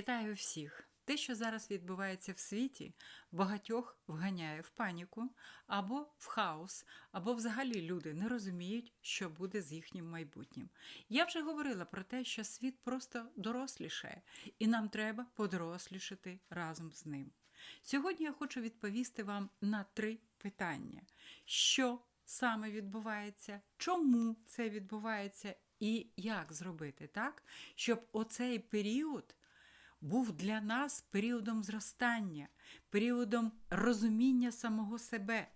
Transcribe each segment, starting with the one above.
Вітаю всіх! Те, що зараз відбувається в світі, багатьох вганяє в паніку або в хаос, або взагалі люди не розуміють, що буде з їхнім майбутнім. Я вже говорила про те, що світ просто дорослішає, і нам треба подорослішати разом з ним. Сьогодні я хочу відповісти вам на три питання: що саме відбувається, чому це відбувається, і як зробити так, щоб оцей період був для нас періодом зростання, періодом розуміння самого себе,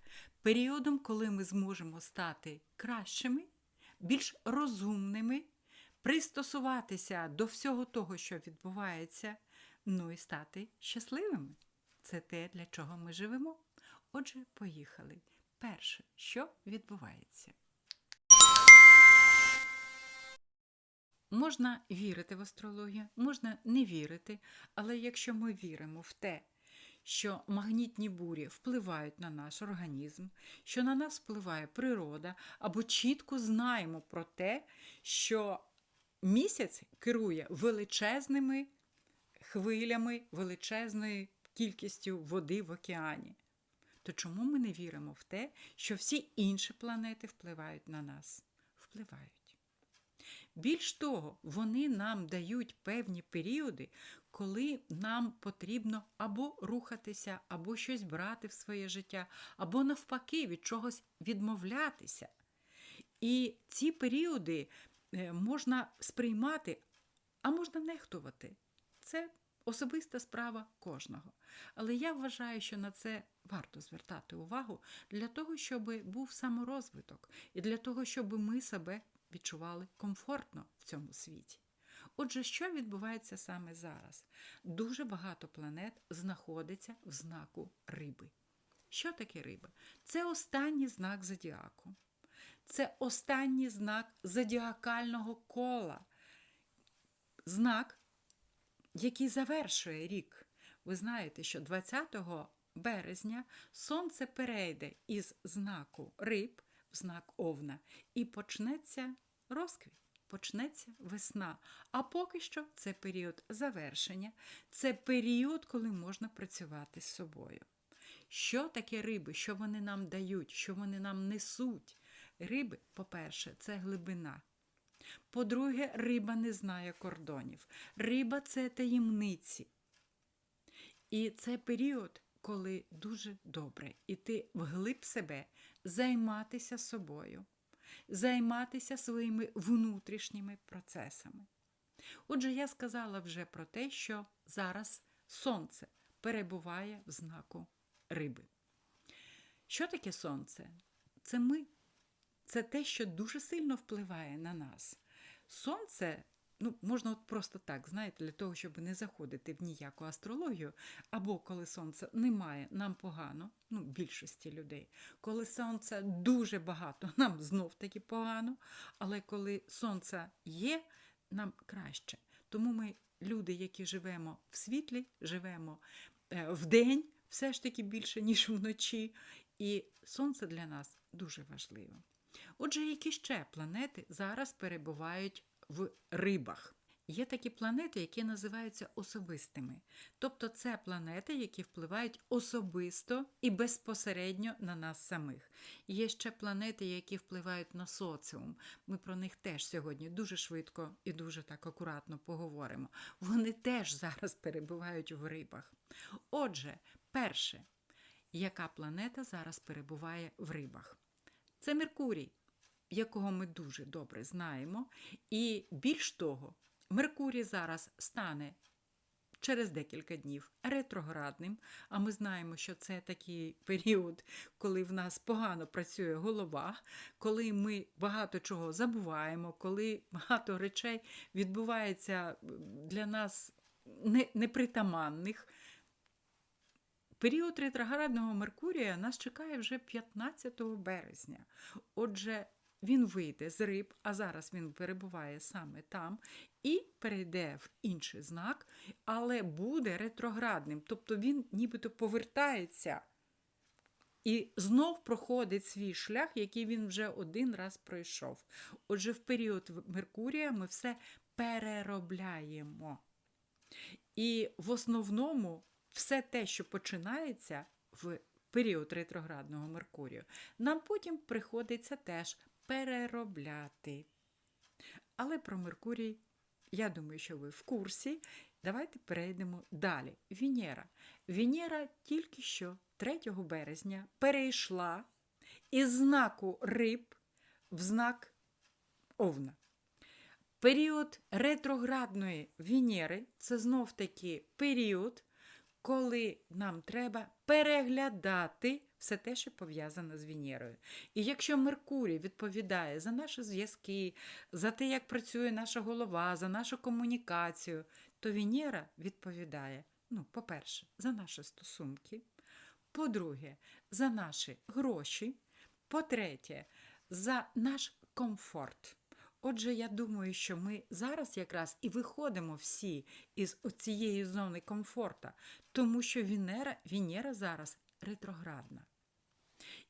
періодом, коли ми зможемо стати кращими, більш розумними, пристосуватися до всього того, що відбувається, ну і стати щасливими. Це те, для чого ми живемо. Отже, поїхали. Перше, що відбувається? Можна вірити в астрологію, можна не вірити, але якщо ми віримо в те, що магнітні бурі впливають на наш організм, що на нас впливає природа, або чітко знаємо про те, що місяць керує величезними хвилями, величезною кількістю води в океані, то чому ми не віримо в те, що всі інші планети впливають на нас? Впливають. Більш того, вони нам дають певні періоди, коли нам потрібно або рухатися, або щось брати в своє життя, або навпаки від чогось відмовлятися. І ці періоди е, можна сприймати, а можна нехтувати. Це особиста справа кожного. Але я вважаю, що на це варто звертати увагу для того, щоб був саморозвиток, і для того, щоб ми себе відчували комфортно в цьому світі. Отже, що відбувається саме зараз? Дуже багато планет знаходиться в знаку риби. Що таке риба? Це останній знак зодіаку. Це останній знак зодіакального кола. Знак, який завершує рік. Ви знаєте, що 20 березня сонце перейде із знаку риб знак Овна і почнеться розквіт, почнеться весна. А поки що це період завершення, це період, коли можна працювати з собою. Що таке риби? Що вони нам дають, що вони нам несуть? Риби, по-перше, це глибина. По-друге, риба не знає кордонів. Риба це таємниці. І це період, коли дуже добре іти вглиб себе, займатися собою, займатися своїми внутрішніми процесами. Отже, я сказала вже про те, що зараз сонце перебуває в знаку риби. Що таке сонце? Це ми. Це те, що дуже сильно впливає на нас. Сонце, ну, можна от просто так, знаєте, для того, щоб не заходити в ніяку астрологію, або коли сонця немає, нам погано, ну, більшості людей. Коли сонця дуже багато, нам знов таки погано, але коли сонце є, нам краще. Тому ми, люди, які живемо в світлі, живемо е, в день, все ж таки більше, ніж вночі. І сонце для нас дуже важливо. Отже, які ще планети зараз перебувають в рибах? Є такі планети, які називаються особистими. Тобто це планети, які впливають особисто і безпосередньо на нас самих. Є ще планети, які впливають на соціум. Ми про них теж сьогодні дуже швидко і дуже так акуратно поговоримо. Вони теж зараз перебувають в рибах. Отже, перше, яка планета зараз перебуває в рибах? Це Меркурій, якого ми дуже добре знаємо. І більш того, Меркурій зараз стане через декілька днів ретроградним. А ми знаємо, що це такий період, коли в нас погано працює голова, коли ми багато чого забуваємо, коли багато речей відбувається для нас непритаманних. Період ретроградного Меркурія нас чекає вже 15 березня. Отже, він вийде з риб, а зараз він перебуває саме там, і перейде в інший знак, але буде ретроградним. Тобто він нібито повертається і знов проходить свій шлях, який він вже один раз пройшов. Отже, в період Меркурія ми все переробляємо. І в основному все те, що починається в період ретроградного Меркурію, нам потім приходиться теж переробляти. Але про Меркурій, я думаю, що ви в курсі. Давайте перейдемо далі. Венера. Венера тільки що 3 березня перейшла із знаку риб в знак Овна. Період ретроградної Венери це знов таки період, коли нам треба переглядати все те, що пов'язане з Венерою. І якщо Меркурій відповідає за наші зв'язки, за те, як працює наша голова, за нашу комунікацію, то Венера відповідає, ну, по-перше, за наші стосунки, по-друге, за наші гроші, по-третє, за наш комфорт. Отже, я думаю, що ми зараз якраз і виходимо всі із цієї зони комфорта, тому що Венера, Венера зараз ретроградна.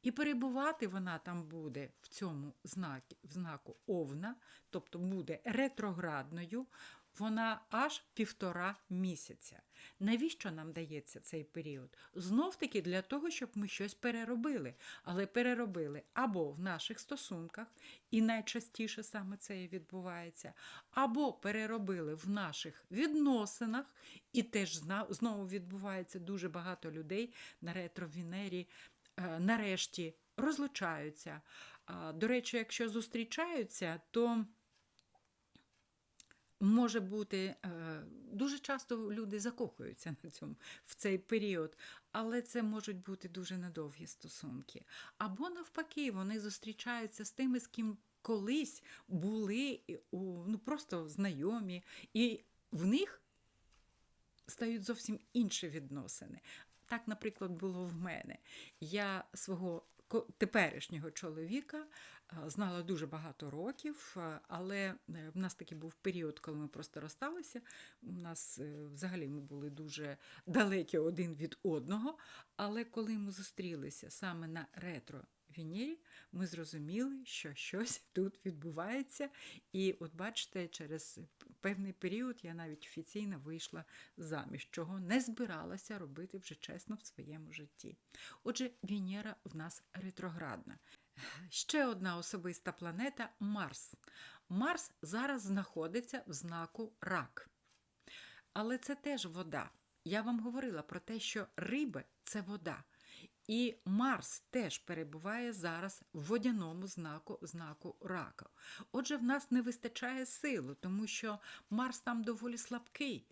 І перебувати вона там буде в цьому знакі, в знаку Овна, тобто буде ретроградною, вона аж півтора місяця. Навіщо нам дається цей період? Знов таки для того, щоб ми щось переробили, але переробили або в наших стосунках, і найчастіше саме це і відбувається, або переробили в наших відносинах, і теж знову відбувається дуже багато людей на ретро-Венері е, нарешті розлучаються. До речі, якщо зустрічаються, то може бути е, дуже часто люди закохуються на цьому в цей період, але це можуть бути дуже недовгі стосунки. Або навпаки, вони зустрічаються з тими, з ким колись були ну, просто знайомі, і в них стають зовсім інші відносини. Так, наприклад, було в мене. Я свого теперішнього чоловіка знала дуже багато років, але е, в нас такий був період, коли ми просто розсталися. У нас е, взагалі ми були дуже далекі один від одного. Але коли ми зустрілися саме на ретро Венері, ми зрозуміли, що щось тут відбувається. І, от бачите, через певний період я навіть офіційно вийшла заміж, чого не збиралася робити вже чесно в своєму житті. Отже, Венера в нас ретроградна. Ще одна особиста планета Марс. Марс зараз знаходиться в знаку рак. Але це теж вода. Я вам говорила про те, що риби це вода. І Марс теж перебуває зараз в водяному знаку знаку рака. Отже, в нас не вистачає сили, тому що Марс там доволі слабкий.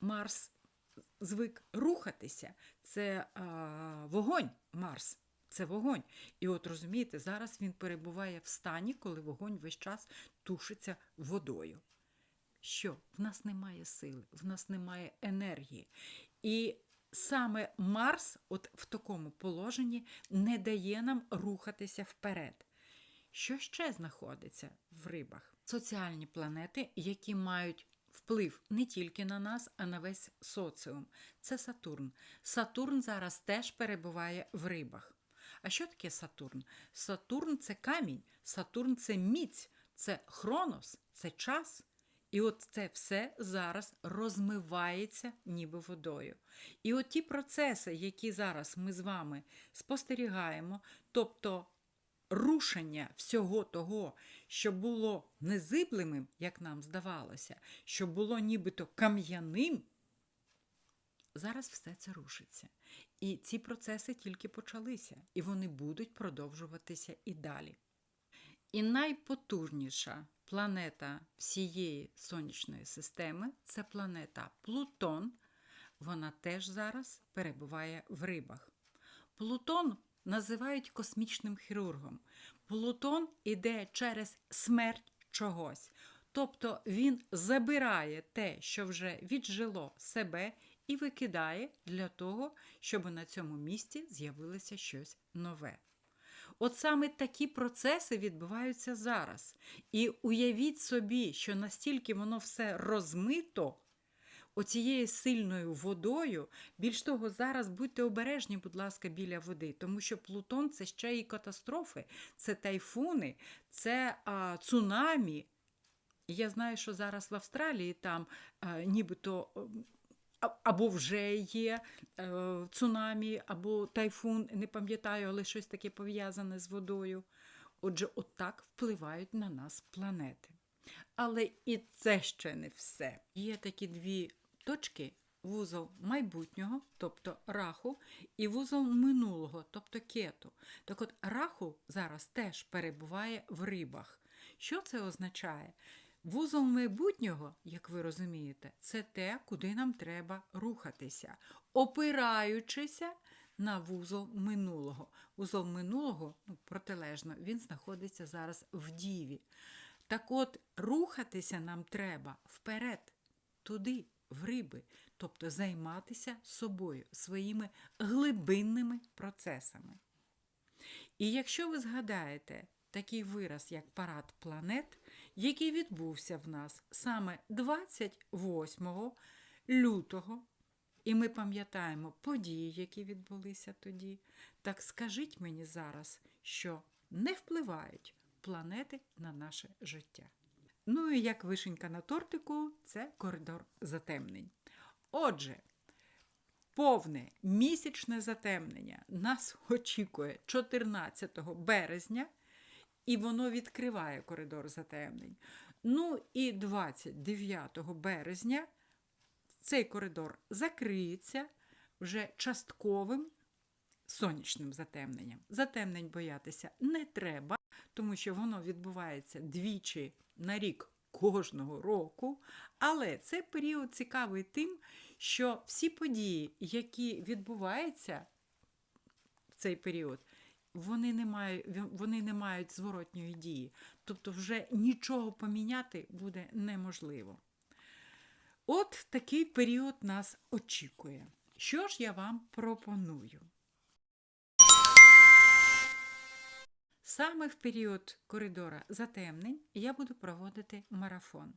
Марс звик рухатися. Це а, вогонь Марс. Це вогонь. І от розумієте, зараз він перебуває в стані, коли вогонь весь час тушиться водою. Що? В нас немає сили, в нас немає енергії. І саме Марс, от в такому положенні, не дає нам рухатися вперед. Що ще знаходиться в рибах? Соціальні планети, які мають вплив не тільки на нас, а на весь соціум. Це Сатурн. Сатурн зараз теж перебуває в рибах. А що таке Сатурн? Сатурн це камінь, Сатурн це міць, це хронос, це час. І от це все зараз розмивається ніби водою. І от ті процеси, які зараз ми з вами спостерігаємо, тобто рушення всього того, що було незиблемим, як нам здавалося, що було нібито кам'яним, зараз все це рушиться. І ці процеси тільки почалися, і вони будуть продовжуватися і далі. І найпотужніша планета всієї сонячної системи це планета Плутон. Вона теж зараз перебуває в рибах. Плутон називають космічним хірургом. Плутон іде через смерть чогось. Тобто він забирає те, що вже віджило себе, і викидає для того, щоб на цьому місці з'явилося щось нове. От саме такі процеси відбуваються зараз. І уявіть собі, що настільки воно все розмито оцією сильною водою. Більш того, зараз будьте обережні, будь ласка, біля води, тому що Плутон це ще і катастрофи, це тайфуни, це а, цунамі. Я знаю, що зараз в Австралії там е, нібито а- або вже є е, цунамі, або тайфун, не пам'ятаю, але щось таке пов'язане з водою. Отже, отак впливають на нас планети. Але і це ще не все. Є такі дві точки: вузол майбутнього, тобто раху, і вузол минулого, тобто кету. Так от раху зараз теж перебуває в рибах. Що це означає? Вузол майбутнього, як ви розумієте, це те, куди нам треба рухатися, опираючися на вузол минулого. Вузол минулого, ну, протилежно, він знаходиться зараз в діві. Так от, рухатися нам треба вперед, туди, в риби, тобто займатися собою, своїми глибинними процесами. І якщо ви згадаєте такий вираз, як парад планет, який відбувся в нас саме 28 лютого, і ми пам'ятаємо події, які відбулися тоді, так скажіть мені зараз, що не впливають планети на наше життя. Ну і як вишенька на тортику, це коридор затемнень. Отже, повне місячне затемнення нас очікує 14 березня, і воно відкриває коридор затемнень. Ну і 29 березня цей коридор закриється вже частковим сонячним затемненням. Затемнень боятися не треба, тому що воно відбувається двічі на рік кожного року. Але цей період цікавий тим, що всі події, які відбуваються в цей період, вони не мають, вони не мають зворотньої дії. Тобто, вже нічого поміняти буде неможливо. От такий період нас очікує. Що ж я вам пропоную? Саме в період коридора затемнень я буду проводити марафон.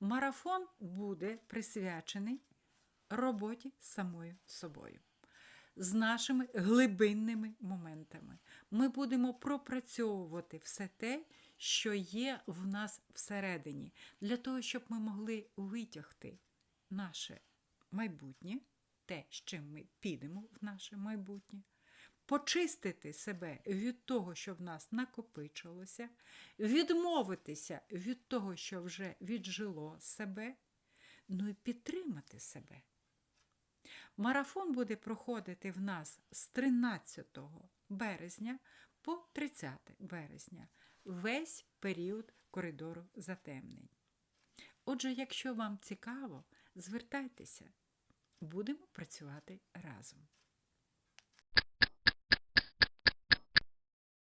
Марафон буде присвячений роботі самою собою, з нашими глибинними моментами. Ми будемо пропрацьовувати все те, що є в нас всередині, для того, щоб ми могли витягти наше майбутнє, те, з чим ми підемо в наше майбутнє почистити себе від того, що в нас накопичилося, відмовитися від того, що вже віджило себе, ну і підтримати себе. Марафон буде проходити в нас з 13 березня по 30 березня, весь період коридору затемнень. Отже, якщо вам цікаво, звертайтеся, будемо працювати разом.